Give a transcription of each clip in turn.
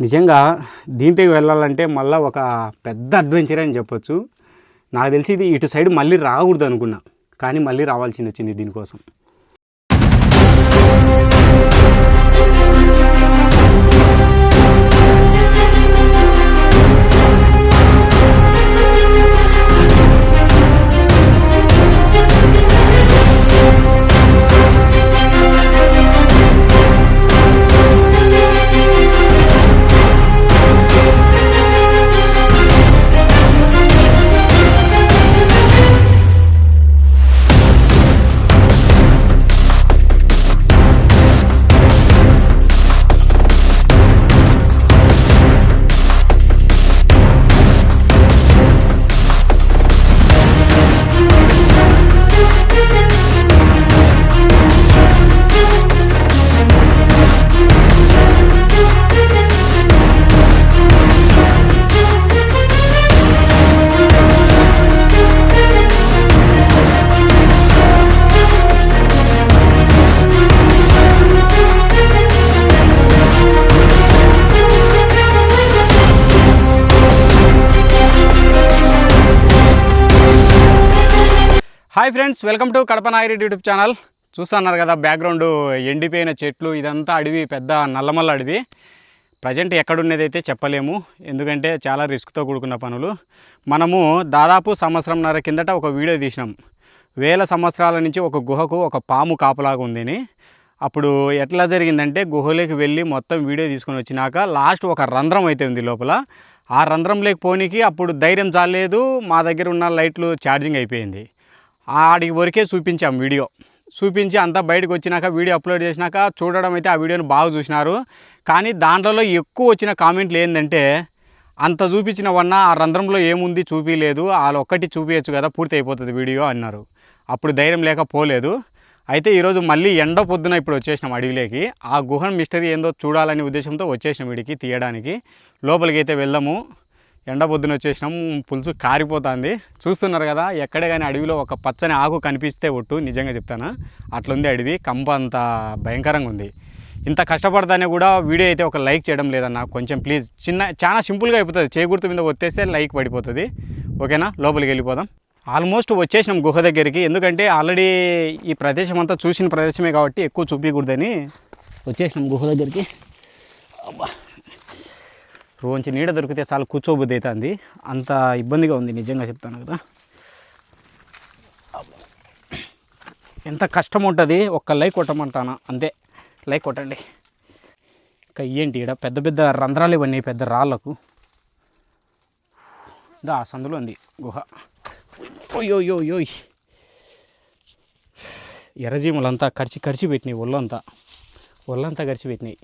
నిజంగా దీంట్లోకి వెళ్ళాలంటే మళ్ళీ ఒక పెద్ద అడ్వెంచర్ అని చెప్పొచ్చు. నాకు తెలిసి ఇది ఇటు సైడ్ మళ్ళీ రాకూడదు అనుకున్నా కానీ మళ్ళీ రావాల్సింది వచ్చింది దీనికోసం. Hi friends welcome to Kadapa Nagireddy YouTube channel. చూస్తున్నారు కదా బ్యాక్గ్రౌండ్ ఎండిపోయిన చెట్లు ఇదంతా అడవి పెద్ద నల్లమల్ల అడవి. ప్రజెంట్ ఎక్కడున్నదైతే చెప్పలేము. ఎందుకంటే చాలా రిస్క్తో కూడుకున్న పనులు. మనము దాదాపు సంవత్సరంన్నర కిందట ఒక వీడియో తీసినాం. వేల సంవత్సరాల నుంచి ఒక గుహకు ఒక పాము కాపలాగా ఉందని. అప్పుడు ఎట్లా జరిగిందంటే గుహలోకి వెళ్ళి మొత్తం వీడియో తీసుకొని వచ్చినాక లాస్ట్ ఒక రంధ్రం అయితే ఉంది లోపల. ఆ రంధ్రం లేకపోనికి అప్పుడు ధైర్యం చాలేదు మా దగ్గర ఉన్న లైట్లు ఛార్జింగ్ అయిపోయింది. ఆడికి వరకే చూపించాం వీడియో. చూపించి అంతా బయటకు వచ్చినాక వీడియో అప్లోడ్ చేసినాక చూడడం అయితే ఆ వీడియోని బాగా చూసినారు. కానీ దాంట్లో ఎక్కువ వచ్చిన కామెంట్లు ఏంటంటే అంత చూపించిన వన్న ఆ రంధ్రంలో ఏముంది చూపించలేదు వాళ్ళు ఒక్కటి చూపించచ్చు కదా పూర్తి అయిపోతుంది వీడియో అన్నారు. అప్పుడు ధైర్యం లేక పోలేదు. అయితే ఈరోజు మళ్ళీ ఎండ పొద్దున ఇప్పుడు వచ్చేసినాం అడవిలోకి. ఆ గుహ మిస్టరీ ఏందో చూడాలనే ఉద్దేశంతో వచ్చేసినాం వీడికి తీయడానికి. లోపలికి అయితే వెళ్దాము. ఎండ పొద్దున వచ్చేసినాం పులుసు కారిపోతుంది. చూస్తున్నారు కదా ఎక్కడే కానీ అడవిలో ఒక పచ్చని ఆకు కనిపిస్తే ఒట్టు నిజంగా చెప్తాను? అట్లుంది అడవి కంప అంత భయంకరంగా ఉంది. ఇంత కష్టపడతానే కూడా వీడియో అయితే ఒక లైక్ చేయడం లేదన్న కొంచెం ప్లీజ్. చిన్న చాలా సింపుల్గా అయిపోతుంది. చేకూర్తు మీద వచ్చేస్తే లైక్ పడిపోతుంది. ఓకేనా? లోపలికి వెళ్ళిపోదాం. ఆల్మోస్ట్ వచ్చేసినాం గుహ దగ్గరికి ఎందుకంటే ఆల్రెడీ ఈ ప్రదేశం అంతా చూసిన ప్రదేశమే కాబట్టి ఎక్కువ చూపించకూడదని వచ్చేసినాం గుహ దగ్గరికి. అబ్బా. రోజు నీడ దొరికితే చాలా కూర్చోబుద్ధి అవుతుంది అంత ఇబ్బందిగా ఉంది నిజంగా చెప్తాను కదా. ఎంత కష్టం ఉంటుంది ఒక్క లైక్ కొట్టమంటాను? అంతే లైక్ కొట్టండి. ఇంకా ఏంటి ఇక్కడ పెద్ద పెద్ద రంధ్రాలు ఇవన్నీ పెద్ద రాళ్ళకు. దా సందులో ఉంది గుహ. ఓయోయోయోయ్ ఎర్రజీములంతా కడిచి కడిచి పెట్టినాయి ఒళ్ళంతా. ఒళ్ళంతా కడిచి పెట్టినాయి.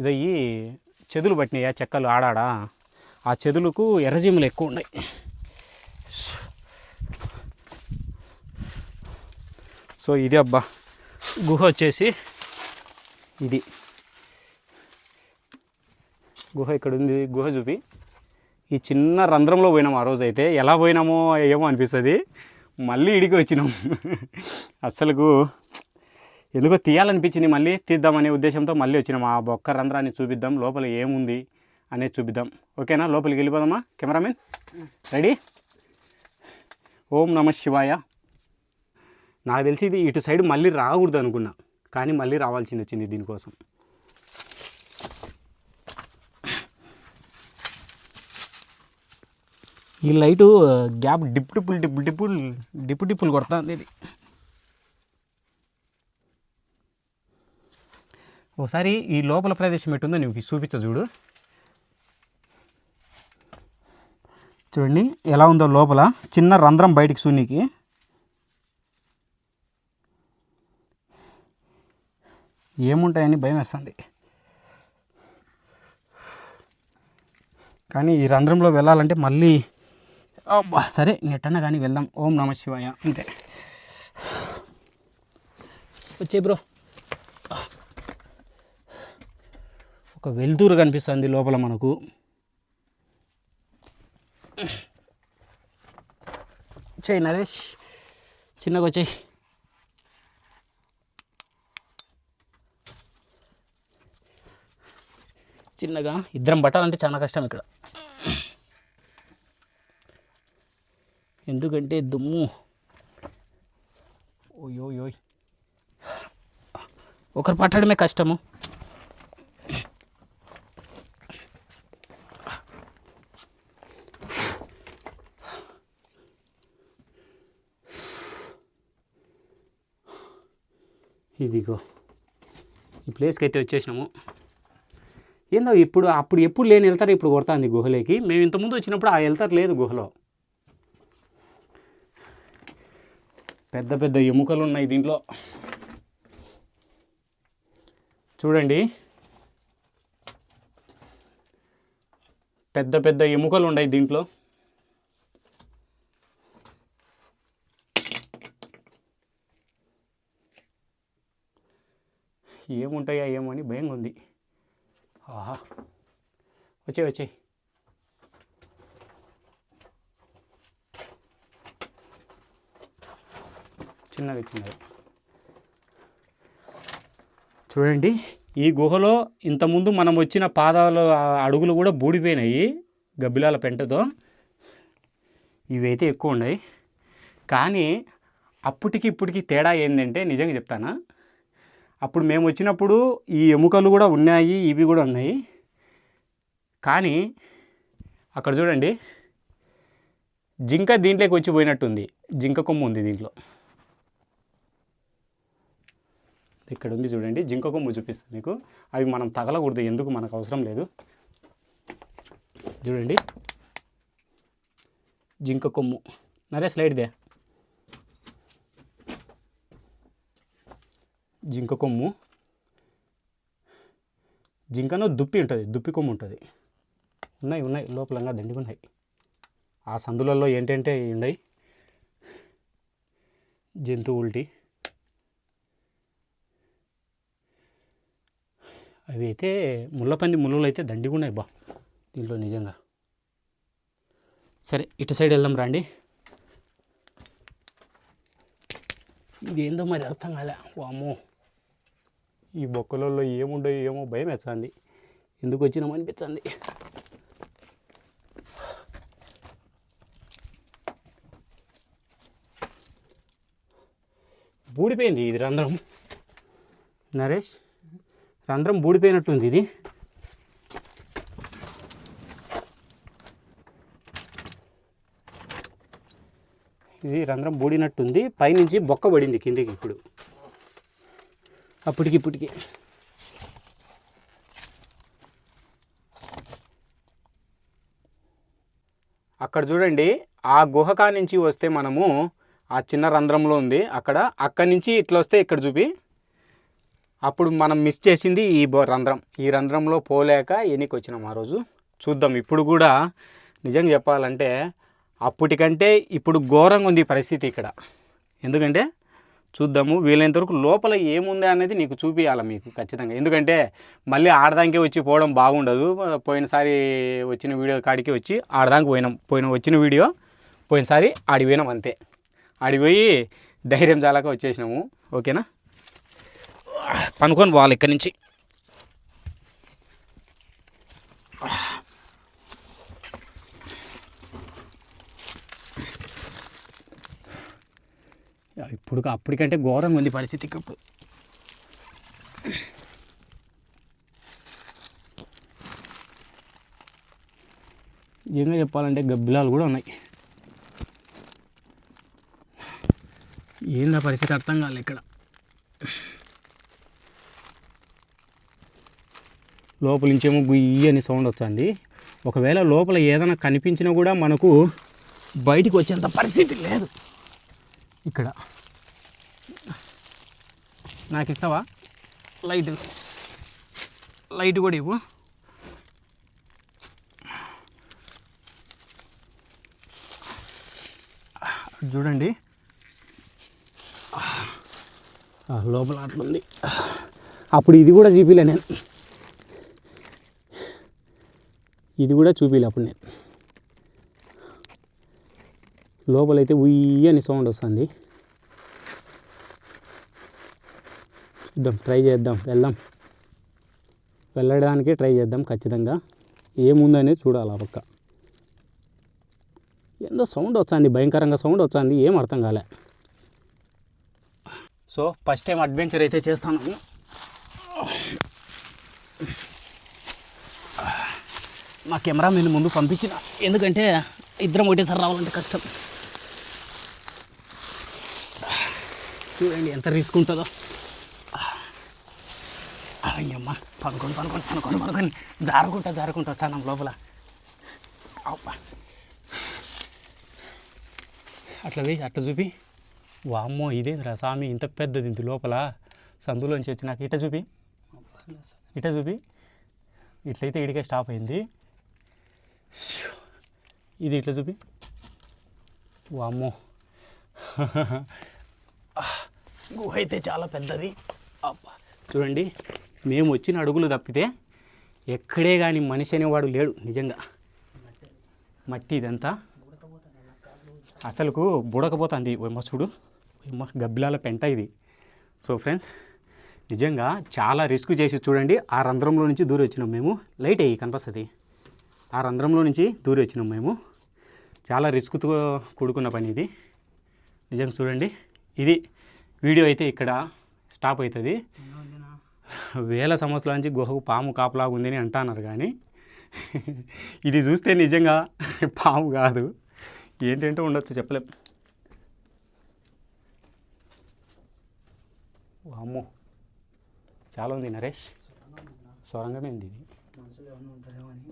ఇదయ్యి చెదులు పట్టినాయి ఆ చెక్కలు ఆడాడా? ఆ చెదులకు ఎర్రజీములు ఎక్కువ ఉన్నాయి. సో ఇది అబ్బా. గుహ వచ్చేసి ఇది. గుహ ఇక్కడ ఉంది గుహ చూపి. ఈ చిన్న రంధ్రంలో పోయినాం ఆ రోజు అయితే. ఎలా పోయినామో ఏమో అనిపిస్తుంది. మళ్ళీ ఇడికి వచ్చినాం. అస్సలకు ఎందుకో తీయాలనిపించింది మళ్ళీ తీద్దామనే ఉద్దేశంతో మళ్ళీ వచ్చినాం. ఆ బొక్క రంధ్రాన్ని చూపిద్దాం. లోపల ఏముంది అనేది చూపిద్దాం. ఓకేనా? లోపలికి వెళ్ళిపోదామా? కెమెరామెన్? రెడీ? ఓం నమ శివాయ. నాకు తెలిసి ఇది ఇటు సైడ్ మళ్ళీ రాకూడదు అనుకున్నా. కానీ మళ్ళీ రావాల్సింది వచ్చింది దీనికోసం. ఈ లైటు గ్యాప్ డిప్ డిప్పులు డిప్పు డిప్పులు డిప్పు డిప్పులు కొడుతుంది ఇది. ఒకసారి ఈ లోపల ప్రదేశం ఎట్టుందో నీకు చూపించ చూడు. చూడండి ఎలా ఉందో లోపల. చిన్న రంధ్రం బయటికి సూనికి ఏముంటాయని భయం వేస్తుంది. కానీ ఈ రంధ్రంలో వెళ్ళాలంటే మళ్ళీ అబ్బా సరే ఎట్టన్నా కానీ వెళ్దాం. ఓం నమ శివాయ. అంతే. వచ్చే బ్రో. ఒక వెలుతురు కనిపిస్తుంది లోపల మనకు. చెయ్యి నరేష్ చిన్నగా వచ్చేయి చిన్నగా. ఇద్దరం పట్టాలంటే చాలా కష్టం ఇక్కడ. ఎందుకంటే దుమ్ము. ఓయోయోయ్ ఒకరు పట్టడమే కష్టము. ఇదిగో. ఈ ప్లేస్కి అయితే వచ్చేసినాము. ఏందో ఇప్పుడు అప్పుడు ఎప్పుడు లేని వెళ్తారు ఇప్పుడు కొడుతుంది గుహలోకి. మేము ఇంతకుముందు వచ్చినప్పుడు ఆ వెళ్తారు లేదు గుహలో. పెద్ద పెద్ద ఎముకలు ఉన్నాయి దీంట్లో. చూడండి. పెద్ద పెద్ద ఎముకలు ఉన్నాయి దీంట్లో. ఏముంటాయా ఏమో అని భయంగా ఉంది ఆహా. వచ్చే వచ్చే చిన్నగా చిన్నవి. చూడండి ఈ గుహలో ఇంతకుముందు మనం వచ్చిన పాదాలు అడుగులు కూడా బూడిపోయినాయి గబ్బిలాల పెంటతో. ఇవైతే ఎక్కువ ఉన్నాయి కానీ అప్పటికి ఇప్పటికి తేడా ఏంటంటే నిజంగా చెప్తానా? అప్పుడు మేము వచ్చినప్పుడు ఈ ఎముకలు కూడా ఉన్నాయి ఇవి కూడా ఉన్నాయి. కానీ అక్కడ చూడండి జింక దీంట్లోకి వచ్చి పోయినట్టుంది. జింక కొమ్ము ఉంది దీంట్లో. ఇక్కడ ఉంది చూడండి జింక కొమ్ము చూపిస్తుంది మీకు. అవి మనం తగలకూడదు ఎందుకు మనకు అవసరం లేదు. చూడండి జింక కొమ్ము. నరే స్లైడ్దే జింక కొమ్ము. జింకను దుప్పి ఉంటుంది దుప్పి కొమ్ము ఉంటుంది. ఉన్నాయి ఉన్నాయి లోపలంగా దండి ఉన్నాయి ఆ సందులలో ఏంటంటే ఉన్నాయి. జంతువుల్టి అవి అయితే ముళ్ళపంది ముళ్ళలు అయితే దండిగా ఉన్నాయి బా దీంట్లో నిజంగా. సరే ఇటు సైడ్ వెళ్దాం రండి. ఇది ఏందో మరి అర్థం కాలే. వామో ఈ బొక్కలలో ఏముండవు ఏమో భయం వేస్తుంది. ఎందుకు వచ్చినామో అనిపించింది బూడిపోయింది ఇది రంధ్రం. నరేష్ రంధ్రం బూడిపోయినట్టుంది ఇది. ఇది రంధ్రం బూడినట్టుంది. పైనుంచి బొక్క పడింది కిందికి ఇప్పుడు. అప్పటికి ఇప్పటికి. అక్కడ చూడండి ఆ గుహకా నుంచి వస్తే మనము ఆ చిన్న రంధ్రంలో ఉంది. అక్కడ అక్కడి నుంచి ఇట్లా వస్తే ఇక్కడ చూపి. అప్పుడు మనం మిస్ చేసింది ఈ రంధ్రం. ఈ రంధ్రంలో పోలేక ఎన్నికి వచ్చినాం ఆ రోజు. చూద్దాం. ఇప్పుడు కూడా నిజంగా చెప్పాలంటే అప్పటికంటే ఇప్పుడు ఘోరంగా ఉంది పరిస్థితి ఇక్కడ. ఎందుకంటే చూద్దాము. వీలైనంత వరకు లోపల ఏముంది అనేది నీకు చూపించాలి మీకు ఖచ్చితంగా. ఎందుకంటే మళ్ళీ ఆడదానికే వచ్చి పోవడం బాగుండదు. పోయినసారి వచ్చిన వీడియో కాడికి వచ్చి ఆడదానికి పోయినాం. పోయిన వచ్చిన వీడియో పోయినసారి ఆడిపోయినాం అంతే. ఆడిపోయి ధైర్యం చాలాక వచ్చేసినాము. ఓకేనా? పనుకొని పోవాలి ఇక్కడి నుంచి. ఇప్పుడు అప్పటికంటే ఘోరంగా ఉంది పరిస్థితి ఇప్పుడు. నిజంగా చెప్పాలంటే గబ్బిలాలు కూడా ఉన్నాయి. ఏందా పరిస్థితి అర్థం కాలే ఇక్కడ. లోపల నుంచేమో గుయ్యి అని సౌండ్ వచ్చింది. ఒకవేళ లోపల ఏదైనా కనిపించినా కూడా మనకు బయటికి వచ్చేంత పరిస్థితి లేదు. ఇక్కడ. నాకు ఇస్తావా? లైట్. లైట్ కూడా ఇవ్వు. చూడండి. లోపల అట్లుంది అప్పుడు ఇది కూడా చూపిలే నేను. ఇది కూడా చూపిలే అప్పుడు నేను. లోపలైతే ఉయ్యి అని సౌండ్ వస్తుంది. చూద్దాం ట్రై చేద్దాం వెళ్దాం. వెళ్ళడానికి ట్రై చేద్దాం ఖచ్చితంగా. ఏముందనేది చూడాలి ఆ పక్క. ఏందో సౌండ్ వచ్చింది భయంకరంగా సౌండ్ వచ్చింది ఏం అర్థం కాలే. సో ఫస్ట్ టైం అడ్వెంచర్ అయితే చేస్తాను. మా కెమెరా నేను ముందు పంపించిన. ఎందుకంటే ఇద్దరం ఒకటేసారి రావాలంటే కష్టం. చూడండి ఎంత రిస్క్ ఉంటుందో. అయ్యమ్మ పనుకొని పనుకొని పనుకొని పనుకొని జారుకుంటా జారుకుంటా వచ్చాను లోపల. అట్లా వేసి అట్లా చూపి. వామ్మో ఇదేంద్రా స్వామి ఇంత పెద్దది ఇంత లోపల. సందులోంచి వచ్చి నాకు ఇట చూపి. ఇట చూపి. ఇట్లయితే ఇడికే స్టాప్ అయింది. ఇది ఇట్లా చూపి. వామ్మో. గుహ అయితే చాలా పెద్దది. అబ్బా చూడండి మేము వచ్చిన అడుగులు తప్పితే ఎక్కడే కానీ మనిషి అనేవాడు లేడు నిజంగా. మట్టి ఇదంతా. అసలుకు బుడకపోతుంది మసుడు గబ్బిలాల పెంట ఇది. సో ఫ్రెండ్స్ నిజంగా చాలా రిస్క్ చేసి చూడండి ఆ రంధ్రంలో నుంచి దూరం వచ్చినాం మేము. లైట్ అయ్యి కనిపిస్తుంది. ఆ రంధ్రంలో నుంచి దూరం వచ్చినాం మేము. చాలా రిస్క్తో కూడుకున్న పని ఇది. నిజంగా చూడండి ఇది వీడియో అయితే ఇక్కడ స్టాప్ అవుతుంది. వేల సంవత్సరాల నుంచి గుహకు పాము కాపలాగా ఉందని అంటున్నారు కానీ ఇది చూస్తే నిజంగా పాము కాదు. ఏంటంటే ఉండొచ్చు చెప్పలేం. అమ్మో చాలా ఉంది నరేష్. సొరంగమే ఉంది ఇది.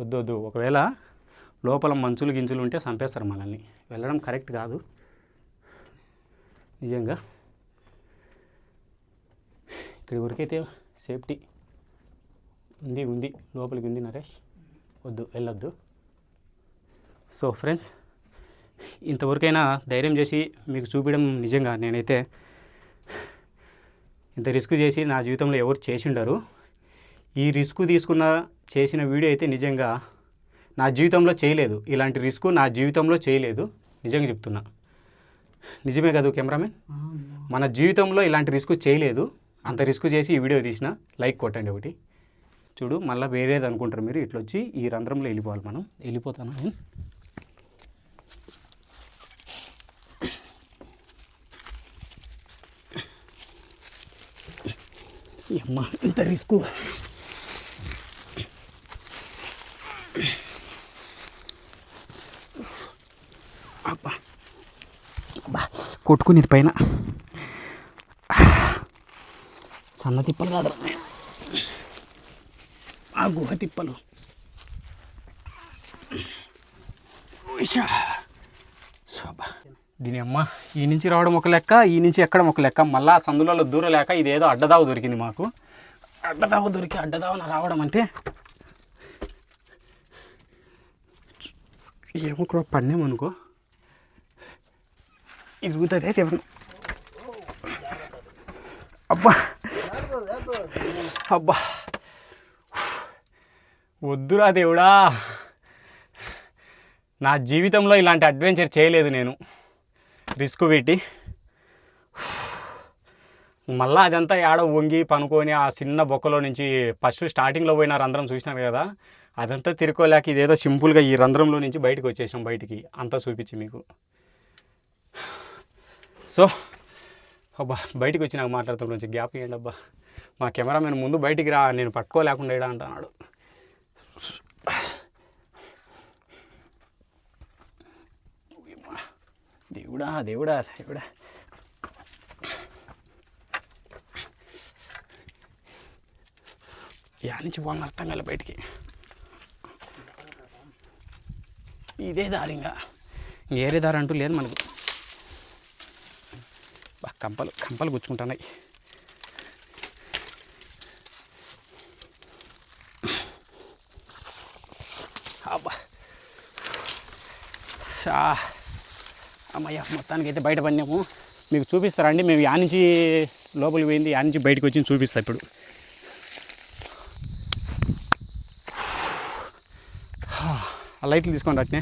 వద్దు వద్దు. ఒకవేళ లోపల మంచులు గించులు ఉంటే చంపేస్తారు మనల్ని. వెళ్ళడం కరెక్ట్ కాదు. నిజంగా. ఇక్కడి వరకైతే సేఫ్టీ ఉంది ఉంది. లోపలికి ఉంది నరేష్. వద్దు వెళ్ళొద్దు. సో ఫ్రెండ్స్ ఇంతవరకైనా ధైర్యం చేసి మీకు చూపించడం నిజంగా నేనైతే ఇంత రిస్క్ చేసి నా జీవితంలో ఎవరు చేసిండరు. ఈ రిస్క్ తీసుకున్న చేసిన వీడియో అయితే నిజంగా నా జీవితంలో చేయలేదు. ఇలాంటి రిస్క్ నా జీవితంలో చేయలేదు. నిజంగా చెప్తున్నా. నిజమే కదా కెమెరామెన్? మన జీవితంలో ఇలాంటి రిస్క్ చేయలేదు. అంత రిస్క్ చేసి ఈ వీడియో తీసిన లైక్ కొట్టండి ఒకటి. చూడు మళ్ళీ వేరేది అనుకుంటారు మీరు ఇట్లా వచ్చి ఈ రంధ్రంలో వెళ్ళిపోవాలి మనం. వెళ్ళిపోతాను నేను. అమ్మ ఇంత రిస్క్ అబ్బా. అబ్బా కొట్టుకునేది పైన. సన్న తిప్పలు కాదు ఆ గుహ తిప్పలు. శోభా. దీని అమ్మ ఈ నుంచి రావడం ఒక లెక్క ఈ నుంచి ఎక్కడం ఒక లెక్క. మళ్ళా సందులలో దూరం లేక ఇదేదో అడ్డదావ దొరికింది మాకు. అడ్డదావ దొరికి అడ్డదావన రావడం అంటే? ఏమో కూడా పడినామనుకో ఇరుగుతుంది అయితే ఎవరు అబ్బా! అబ్బా. వద్దురా దేవుడా. నా జీవితంలో ఇలాంటి అడ్వెంచర్ చేయలేదు నేను. రిస్క్ పెట్టి. మళ్ళీ అదంతా ఏడ వంగి పనుకొని ఆ చిన్న బొక్కలో నుంచి ఫస్ట్ స్టార్టింగ్లో పోయిన రంధ్రం చూసినారు కదా? అదంతా తిరుకోలేక ఇదేదో సింపుల్గా ఈ రంధ్రంలో నుంచి బయటకు వచ్చేసాం బయటికి. అంతా చూపించి మీకు. సో అబ్బా బయటికి వచ్చి నాకు మాట్లాడతాం కొంచెం గ్యాప్ ఇవ్వండి అబ్బా. మా కెమెరామెన్ ముందు బయటికి రా నేను పట్టుకోలేకుండా ఇడా అంటున్నాడు. దేవుడా దేవుడా దేవుడా. యా నుంచి పోవాలని అర్థం కాలే బయటికి. ఇదే దారి ఇంకా. వేరే దారి అంటూ లేదు మనకు. కంపలు కంపలు గుచ్చుకుంటున్నాయి అబ్బా షా అమ్మయ్య మొత్తానికి అయితే బయట పడినాము. మీకు చూపిస్తారండి మేము యా నుంచి లోపలికి పోయింది యా నుంచి బయటకు వచ్చి చూపిస్తా ఇప్పుడు. ఆ లైట్లు తీసుకోండి అట్నే.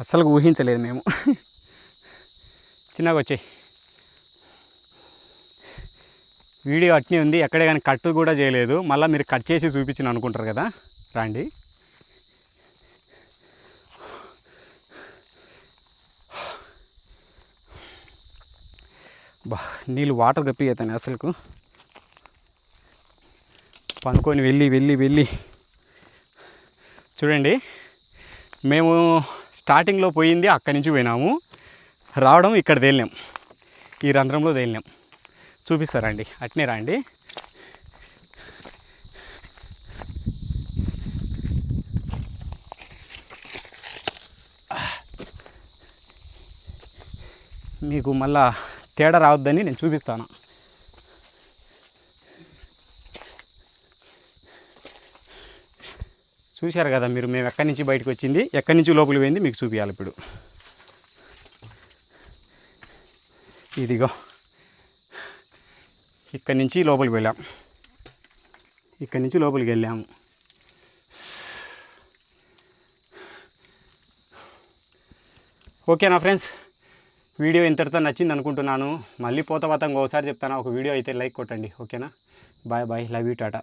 అస్సలు ఊహించలేదు మేము. చిన్నగా వచ్చాయి. వీడియో అట్నే ఉంది ఎక్కడే కానీ కట్ కూడా చేయలేదు. మళ్ళీ మీరు కట్ చేసి చూపించిన అనుకుంటారు కదా. రండి. బా నీళ్ళు వాటర్ గప్పిపోతాను అసలుకు. పనుకొని వెళ్ళి వెళ్ళి వెళ్ళి. చూడండి మేము స్టార్టింగ్లో పోయింది అక్కడి నుంచి పోయినాము. రావడం ఇక్కడ తేలినాం. ఈ రంధ్రంలో తేలినాం. చూపిస్తారండి అట్నే రండి మీకు మళ్ళా తేడా రావద్దని నేను చూపిస్తాను. చూశారు కదా మీరు మేము ఎక్కడి నుంచి బయటకు వచ్చింది ఎక్కడి నుంచి లోపలికి పోయింది మీకు చూపించాలి ఇప్పుడు. ఇదిగో ఇక్కడి నుంచి లోపలికి వెళ్ళాం. ఇక్కడి నుంచి లోపలికి వెళ్ళాము ఓకేనా ఫ్రెండ్స్? వీడియో ఇంతటితో నచ్చింది అనుకుంటున్నాను. మళ్ళీ పోత పోతా ఇంకోసారి చెప్తాను. ఒక వీడియో అయితే లైక్ కొట్టండి. ఓకేనా? Bye bye. Love you Tata.